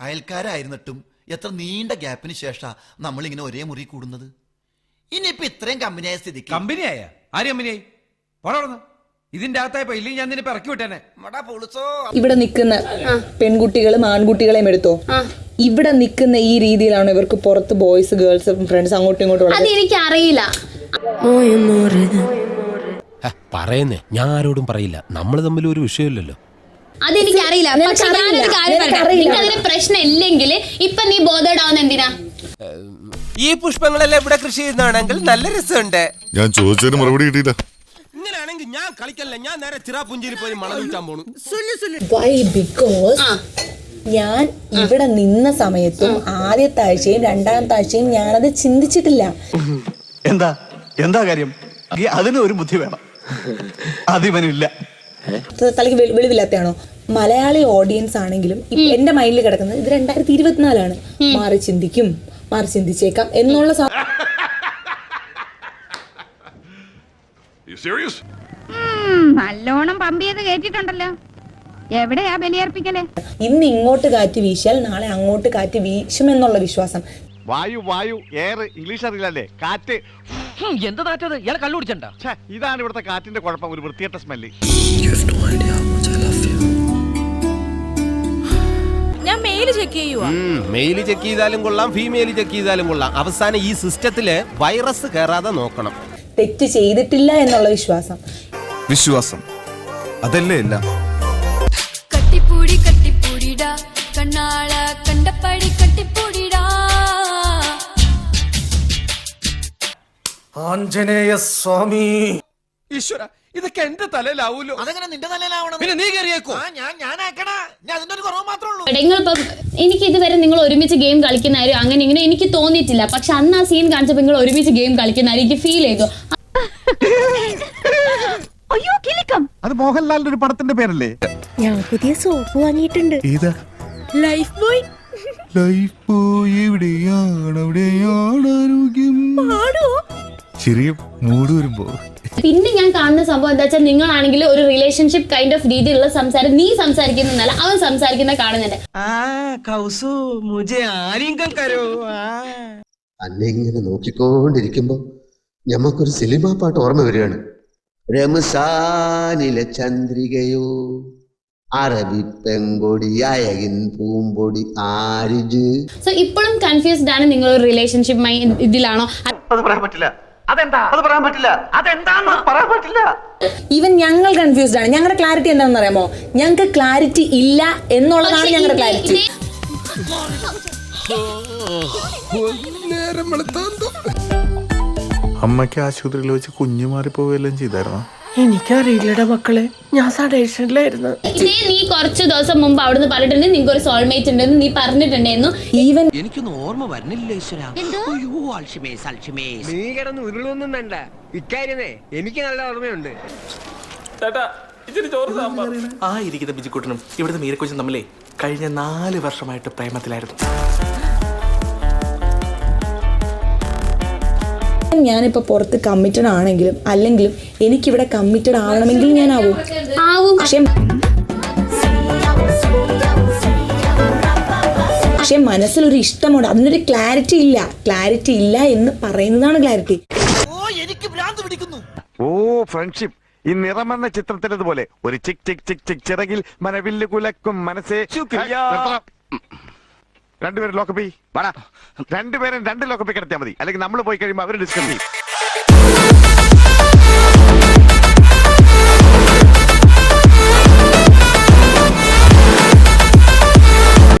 അയൽക്കാരായിരുന്നിട്ടും എത്ര നീണ്ട ഗ്യാപ്പിന് ശേഷാ നമ്മളിങ്ങനെ ഒരേ മുറി കൂടുന്നത്? ഇനിയിപ്പോ ഇത്രയും കമ്പനിയായ സ്ഥിതിക്ക് കമ്പനിയായ? ആര് കമ്പനിയായി? ഇതിന്റെ അകത്തായപ്പോ ഇല്ലെങ്കിൽ ഞാൻ നിന്നെ ഇപ്പൊ ഇറക്കി വിട്ടേനെ. മടാ പൊളിച്ചോ. ഇവിടെ നിൽക്കുന്ന പെൺകുട്ടികളും ആൺകുട്ടികളെയും എടുത്തോ? ഇവിടെ നിൽക്കുന്ന ഈ രീതിയിലാണ് ഇവർക്ക് പുറത്ത് ബോയ്സ് ഗേൾസ് ഫ്രണ്ട്സ് അങ്ങോട്ടും ഇങ്ങോട്ടും ഉള്ളത്? അതെനിക്ക് അറിയില്ല പറയുന്നേ. ഞാൻ ആരോടും പറയില്ല. നമ്മൾ തമ്മിൽ ഒരു വിഷയമില്ലല്ലോ. അതെനിക്ക് അറിയില്ല. പക്ഷെ. ഞാനൊരു കാര്യം പറയട്ടെ. നിങ്ങൾക്ക് നിനക്ക് അതിന് പ്രശ്നം ഇല്ലെങ്കിൽ ഇപ്പൊ നീ ബോധേഡാവുന്ന എന്തിനാ? ഈ പുഷ്പങ്ങളെല്ലാം ഇവിടെ കൃഷി ചെയ്യുന്നതാണെങ്കിൽ നല്ല രസമുണ്ട്. ഞാൻ ചോദിച്ചതിന് മറുപടി കിട്ടിയില്ല. ഇങ്ങനെയാണെങ്കിൽ ഞാൻ കളിക്കല്ല. ഞാൻ നേരെ ചിറാപുഞ്ചിയിൽ പോയി മണം വിൽക്കാൻ പോണു. വൈ ബിക്കോസ് ഞാൻ ഇവിടെ നിന്ന സമയത്തും ആദ്യത്തെ ആഴ്ചയും രണ്ടാമത്തെ ആഴ്ചയും ഞാനത് ചിന്തിച്ചിട്ടില്ല. എന്താ? എന്താ കാര്യം? അതിന് ഒരു ബുദ്ധി വേണം. അതിവനില്ല. തലയ്ക്ക് വെളി- വെളിവില്ലാത്തയാണോ? മലയാളി ഓഡിയൻസ് ആണെങ്കിലും ഇപ്പൊ എന്റെ മൈൻഡിൽ കിടക്കുന്നത് ഇത് രണ്ടായിരത്തി ഇരുപത്തിനാലാണ്. മാറി ചിന്തിക്കും മാറി ചിന്തിച്ചേക്കാം എന്നുള്ള നല്ലോണം പമ്പ് ചെയ്ത് കേട്ടിട്ടുണ്ടല്ലോ എവിടെയാ ബലിയർപ്പിക്കലേ? ഇന്ന് ഇങ്ങോട്ട് കാറ്റ് വീശിയാൽ നാളെ അങ്ങോട്ട് കാറ്റ് വീശുമെന്നുള്ള വിശ്വാസം. വായു വായു എയർ ഇംഗ്ലീഷ് അറിയില്ലല്ലേ? കാറ്റ് എന്താ നാറ്റത്? ഇയാളെ കള്ളുപിടിച്ചണ്ട ഛെ, ഇതാണ് ഇവിടുത്തെ കാറ്റിന്റെ കുഴപ്പം. ഒരു വൃത്തികെട്ട സ്മെല്ല് ഞാൻ മെയിൽ ചെക്ക് ചെയ്യുവാ. മെയിൽ ചെക്ക് ചെയ്താലും കൊള്ളാം ഫീമെയിൽ ചെക്ക് ചെയ്താലും കൊള്ളാം. അവസാനം ഈ സിസ്റ്റത്തിൽ വൈറസ് കയറാതെ നോക്കണം. തെറ്റ് ചെയ്തിട്ടില്ല എന്നുള്ള വിശ്വാസം. വിശ്വാസം. അതല്ലേ എല്ലാം? കട്ടിപ്പൂടി കട്ടിപ്പൂടിടാ. കണ്ണാള കണ്ടപ്പടി ആഞ്ജനേയ സ്വാമി. ഈശ്വര ഇതൊക്കെ എന്റെ തലയിലാവൂലോ? അതെങ്ങനെ നിന്റെ തലയിലാവണം. പിന്നെ നീ കയറിയേക്കോ ഞാൻ ഞാൻ ഞാനാക്കണ ഞാൻ അതിന്റെ ഒരു കുറവ് മാത്രമേ ഉള്ളൂ. നിങ്ങളിപ്പം എനിക്ക് ഇതുവരെ നിങ്ങൾ ഒരുമിച്ച് ഗെയിം കളിക്കുന്ന കാര്യം അങ്ങനെ ഇങ്ങനെ എനിക്ക് തോന്നിയിട്ടില്ല. പക്ഷെ അന്ന് ആ സീൻ കാണിച്ചപ്പോൾ നിങ്ങൾ ഒരുമിച്ച് ഗെയിം കളിക്കുന്ന കാര്യം എനിക്ക് ഫീൽ ചെയ്തു. അയ്യോ കിളിക്കം അത് മോഹൻലാലിന്റെ ഒരു പടത്തിന്റെ പേരല്ലേ? ഞാൻ പുതിയ സോപ്പ് വാങ്ങിയിട്ടുണ്ട്. ഏതാ? ലൈഫ് ബോയ് ലൈഫ് ബോയ് എവിടെയാണ്? എവിടെയാണ് ആരോഗ്യം. പാടുവോ? ചെറിയ മൂട് വരുമ്പോ പിന്നെ ഞാൻ കാണുന്ന സംഭവം എന്താ വെച്ചാൽ നിങ്ങളാണെങ്കിൽ ഒരു റിലേഷൻഷിപ്പ് കൈൻഡ് ഓഫ് രീതിയിലുള്ള സംസാരം നീ സംസാരിക്കുന്നല്ല അവൻ സംസാരിക്കുന്ന കാണുന്നുണ്ട്. നോക്കിക്കൊണ്ടിരിക്കുമ്പോ ഞമ്മക്കൊരു സിനിമ പാട്ട് ഓർമ്മ വരികയാണ്. രമസാനിലെ ചന്ദ്രികയോ അറബി പെങ്കൊടി അയകിൻ പൂമ്പൊടി ആരിജ്. സോ ഇപ്പോഴും കൺഫ്യൂസ്ഡ് ആണ് നിങ്ങൾ ഒരു റിലേഷൻഷിപ്പ് ഇതിലാണോ? അത് പറയാൻ പറ്റില്ല. അതെന്താ? അത് പറയാൻ പറ്റില്ല. അതെന്താന്ന്? പറയാൻ പറ്റില്ല. ഈവൻ ഞങ്ങൾ കൺഫ്യൂസ്ഡ് ആണ്. ഞങ്ങളുടെ ക്ലാരിറ്റി എന്താണെന്ന് അറിയാമോ? ഞങ്ങൾക്ക് ക്ലാരിറ്റി ഇല്ല എന്നുള്ളതാണ് ഞങ്ങളുടെ ക്ലാരിറ്റി അമ്മയ്ക്ക് ആശുപത്രിയിൽ വെച്ച് കുഞ്ഞു മാറിപ്പോവുകയെല്ലാം ചെയ്തായിരുന്നോ? എനിക്കറിയില്ലടാ മക്കളെ. ഞാൻ സഡേഷനിലായിരുന്നു. ഇതേ നീ കുറച്ച് ദിവസം മുമ്പ് അവിടുന്ന് പറഞ്ഞിട്ടുണ്ട് നിങ്ങൾക്ക് ഒരു സോൾമേറ്റ് ഉണ്ടെന്ന് നീ പറഞ്ഞിട്ടുണ്ടായിരുന്നു. ഈവൻ എനിക്കൊന്നും ഓർമ്മ വരുന്നില്ല ഈശ്വര. അയ്യോ അൽഷിമേസ് അൽഷിമേസ് നീ കിടന്ന് ഉരുളൊന്നും വേണ്ട. ഇക്കാര്യമേ എനിക്ക് നല്ല ഓർമ്മയുണ്ട്. ആ ഇരിക്കുന്ന ബിജിക്കുട്ടനും. ഇവിടുത്തെ മീരക്കൊച്ചും തമ്മിലേ കഴിഞ്ഞ നാല് വർഷമായിട്ട് പ്രേമത്തിലായിരുന്നു. ഞാനിപ്പോ പുറത്ത് കമ്മിറ്റഡ് ആണെങ്കിലും അല്ലെങ്കിലും എനിക്കിവിടെ കമ്മിറ്റഡ് ആവണമെങ്കിൽ ഞാൻ ആവും. ആവും പക്ഷേ പക്ഷെ മനസ്സിലൊരു ഇഷ്ടമുണ്ട്. അതിനൊരു ക്ലാരിറ്റി ഇല്ല. ക്ലാരിറ്റി ഇല്ല എന്ന് പറയുന്നതാണ് ക്ലാരിറ്റി ഓ എനിക്ക് ഭ്രാന്ത് പിടിക്കുന്നു. ഓ ഫ്രണ്ട്ഷിപ്പ് ഈ നിറമെന്ന ചിത്രത്തിലതുപോലെ ഒരു ചിക് ചിക് ചിക് ചിക് ചിറകിൽ മനവില്ല് കുലക്കും മനസ്സേ. രണ്ടുപേരും ലോക്കപ്പി രണ്ടുപേരും രണ്ട് ലോക്കപ്പി കിടത്തിയാൽ മതി. അല്ലെങ്കിൽ നമ്മൾ പോയി കഴിയുമ്പോൾ അവർ ഡിസ്കസ് ചെയ്യും.